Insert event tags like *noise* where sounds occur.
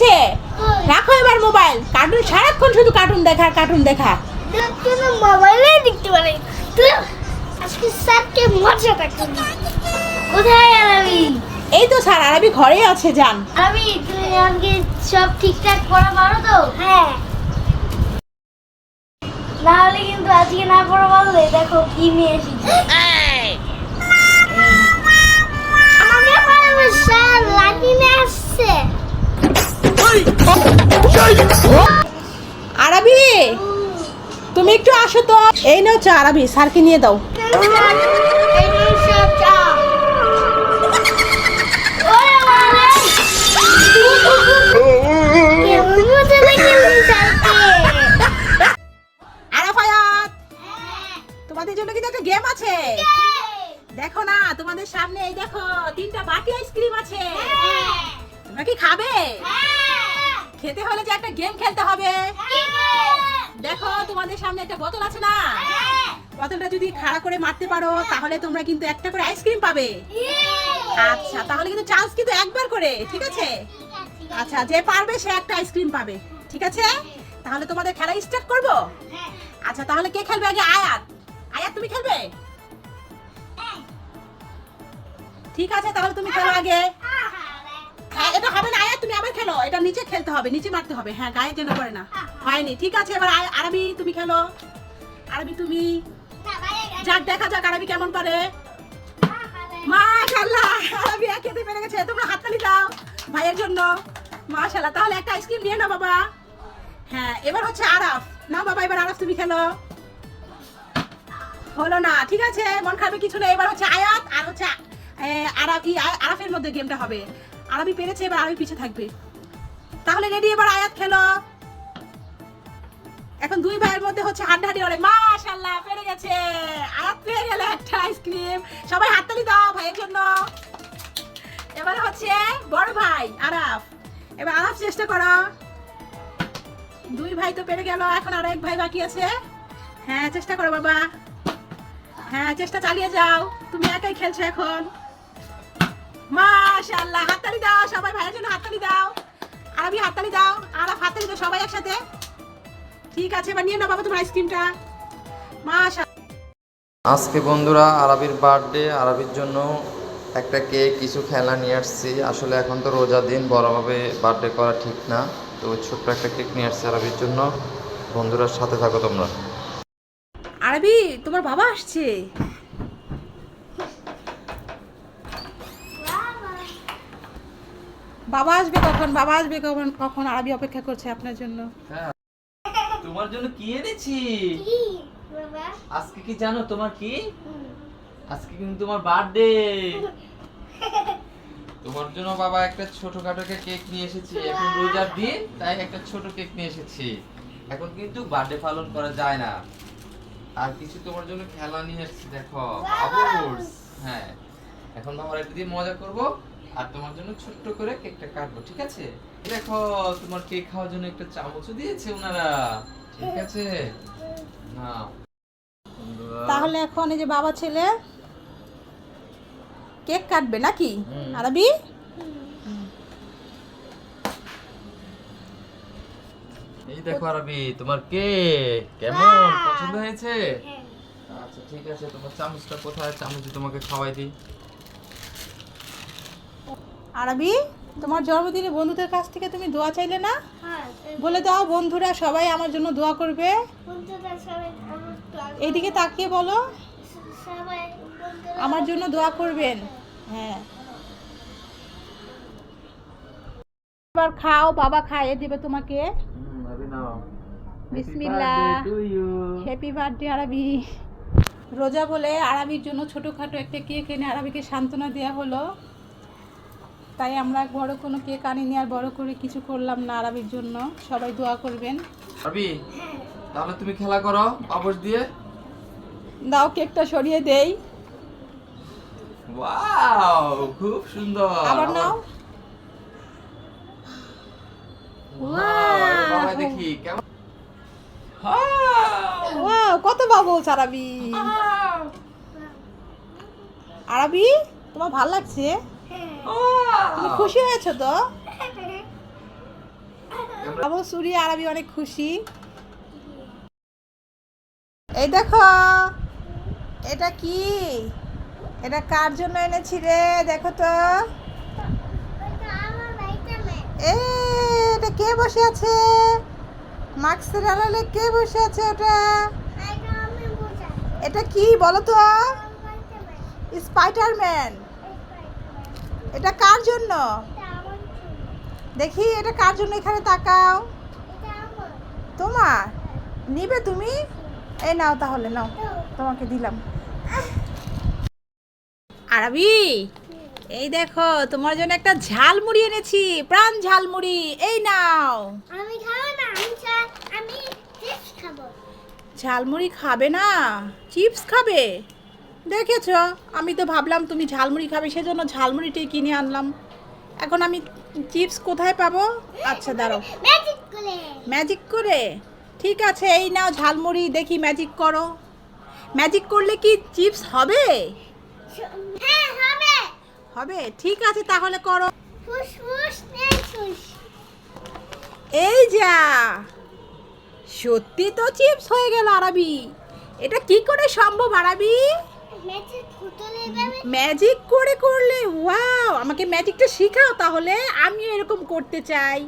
হয়েছে? রাখো এবার মোবাইল। কার্টুন সারাক্ষণ শুধু কার্টুন দেখা কার্টুন দেখা। মোবাইলে দেখতে পারি তুই আজকে স্যারকে মজাটা করবি কোথায় আরবি? এই তো স্যার আরবি ঘরেই আছে যান। আরবি তুমি আজকে সব ঠিকঠাক পড়া পারো তো? হ্যাঁ। না হলে কিন্তু আজকে না পড়া পারলে দেখো কি নিয়ে এসেছি। আমাকে পারবে স্যার লাঠি নিয়ে আসছে। আরবি, তুমি একটু আসো তো। এই নাও চা, আরবি, স্যারকে নিয়ে দাও। তোমাদের জন্য কিন্তু একটা গেম আছে। দেখো না, তোমাদের সামনে এই দেখো, তিনটা বাটি আইসক্রিম আছে। তোমরা কি খাবে? খেতে হলে যে একটা গেম খেলতে হবে। দেখো, তোমাদের সামনে একটা বোতল আছে না? বোতলটা যদি খাড়া করে মারতে পারো, তাহলে তোমরা কিন্তু একটা করে আইসক্রিম পাবে। আচ্ছা তাহলে কিন্তু চান্স কিন্তু একবার করে, ঠিক আছে? আচ্ছা যে পারবে, সে একটা আইসক্রিম পাবে, ঠিক আছে? তাহলে তোমাদের খেলা স্টার্ট করব? আচ্ছা তাহলে কে খেলবে আগে? আয়াত। আয়াত, তুমি খেলবে? ঠিক আছে, তাহলে তুমি খেলো আগে। এটা হবে না আয়াত তুমি আবার খেলো। এটা নিচে খেলতে হবে নিচে মারতে হবে। হ্যাঁ গায়ে যেন করে না। হয়নি ঠিক আছে এবার আয়- আরবি তুমি খেলো। আরবি তুমি। যাক দেখা যাক আরবি কেমন পারে। মাশাআল্লাহ আরবি খেতে পেরে গেছে। তোমরা হাততালি দাও ভাইয়ের জন্য। মাশাআল্লাহ তাহলে একটা আইসক্রিম নিয়ে নাও বাবা। হ্যাঁ এবার হচ্ছে আরাফ। না বাবা এবার আরাফ তুমি খেলো। হলো না ঠিক আছে মন খারাপের কিছু নেই। এবার হচ্ছে আয়াত আর হচ্ছে আরাফ আরাফের মধ্যে গেমটা হবে। আরবি পেরেছে, এবার আরবি পিছে থাকবে। তাহলে রেডি, এবার আয়াত খেলো। এখন দুই ভাইয়ের মধ্যে হচ্ছে হাড্ডাহাড্ডি অনেক। মাশাআল্লাহ, পেরে গেছে। আয়াত পেয়ে গেলে একটা আইসক্রিম। সবাই হাততালি দাও ভাইয়ের জন্য। এবার হচ্ছে বড় ভাই, আরাফ। এবার আরাফ চেষ্টা করো। দুই ভাই তো পেরে গেল, এখন আর এক ভাই বাকি আছে। হ্যাঁ চেষ্টা করো বাবা। হ্যাঁ চেষ্টা চালিয়ে যাও। তুমি একাই খেলছো এখন। মাশাআল্লাহ হাততালি দাও সবাই ভাইয়ের জন্য হাততালি দাও। আরবি হাততালি দাও আরাফ হাততালি দাও সবাই একসাথে। ঠিক আছে এবার নিয়ে নাও বাবা তোমার আইসক্রিমটা। মাশা আজকে বন্ধুরা আরবির বার্থডে আরবির জন্য একটা কেক কিছু খেলা নিয়ে আসছি। আসলে এখন তো রোজা দিন বড়ভাবে বার্থডে করা ঠিক না। তো ছোট্ট একটা কেক নিয়ে আসছি আরবির জন্য। বন্ধুরা সাথে থাকো তোমরা। আরবি তোমার বাবা আসছে? বাবা আসবে কখন? বাবা আসবে কখন? কখন আরবি অপেক্ষা করছে আপনার জন্য। তোমার জন্য কি এনেছি? আজকে কি জানো তোমার কি? আজকে কিন্তু তোমার বার্থডে। তোমার জন্য বাবা একটা ছোটখাটো কেক নিয়ে এসেছি। এখন রোজার দিন তাই একটা ছোট কেক নিয়ে এসেছি। এখন কিন্তু বার্থডে পালন করা যায় না। আর কিছু তোমার জন্য খেলা নিয়ে এসেছি দেখো। হ্যাঁ। এখন একটা দিয়ে মজা করব আর তোমার জন্য ছোট্ট করে কেকটা কাটবো ঠিক আছে? দেখো তোমার কেক খাওয়ার জন্য একটা চামচও দিয়েছে ওনারা ঠিক আছে? নাও। তাহলে এখন এই যে বাবা ছেলে কেক কাটবে নাকি? আরবি? এই দেখো আরবি তোমার কেক কেমন? পছন্দ হয়েছে? আচ্ছা ঠিক আছে তোমার চামচটা কোথায়? চামচ তোমাকে খাওয়াই দিই। আরবি তোমার জন্মদিনে বন্ধুদের কাছ থেকে তুমি দোয়া চাইলে না? বলে দাও বন্ধুরা সবাই আমার জন্য দোয়া করবে। এইদিকে তাকিয়ে বলো। আমার জন্য দোয়া করবেন। হ্যাঁ। এবার খাও বাবা খাইয়ে দেবে তোমাকে। বিসমিল্লাহ। হ্যাপি বার্থডে আরবি। রোজা বলে আরবির জন্য ছোটোখাটো একটা কেক এনে আরবিকে সান্ত্বনা দেওয়া হলো। তাই আমরা বড় কোনো কেক আনিনি আর বড় করে কিছু করলাম না আরবির জন্য। সবাই দোয়া করবেন। আরবি তাহলে তুমি খেলা করো পাপস দিয়ে। দাও কেকটা সরিয়ে দেই। ওয়াও খুব সুন্দর। আবার নাও। Wow, দেখি কেমন। ওয়াও। কত বাবুলস আরবি। আরবি তোমার ভালো লাগছে? তুমি খুশি হয়েছো তো? *laughs* বাবু সুরি আরবি অনেক খুশি। এই দেখো এটা কি? এটা কার জন্য এনেছি রে? দেখো তো। এটা কে বসে আছে? মাস্কের আড়ালে কে বসে আছে ওটা? এটা আমি কি বলো তো? স্পাইডারম্যান এটা কার জন্য। দেখি এটা কার জন্য এখানে তাকাও? তোমার? নিবে তুমি? এই নাও তাহলে নাও। তোমাকে দিলাম। আরবি? এই দেখো তোমার জন্য একটা ঝালমুড়ি এনেছি। প্রাণ ঝালমুড়ি। এই নাও। আমি খাব না আমি আমি চিপস খাব। ঝালমুড়ি খাবে না চিপস খাবে? দেখেছ? আমি তো ভাবলাম তুমি ঝালমুড়ি খাবে সেজন্য ঝালমুড়িটাই কিনে আনলাম। এখন আমি চিপস কোথায় পাবো? আচ্ছা দাঁড়াও। ম্যাজিক করে। ঠিক আছে এই নাও ঝালমুড়ি দেখি ম্যাজিক করো। ম্যাজিক করলে কি চিপস হবে? হ্যাঁ হবে। ঠিক আছে তাহলে করো। এই যা! সত্যি তো চিপস হয়ে গেল আরবি। এটা কি করে সম্ভব আরবি? ম্যাজিক করে করলে ওয়াও আমাকে ম্যাজিকটা শেখাও তাহলে আমিও এরকম করতে চাই।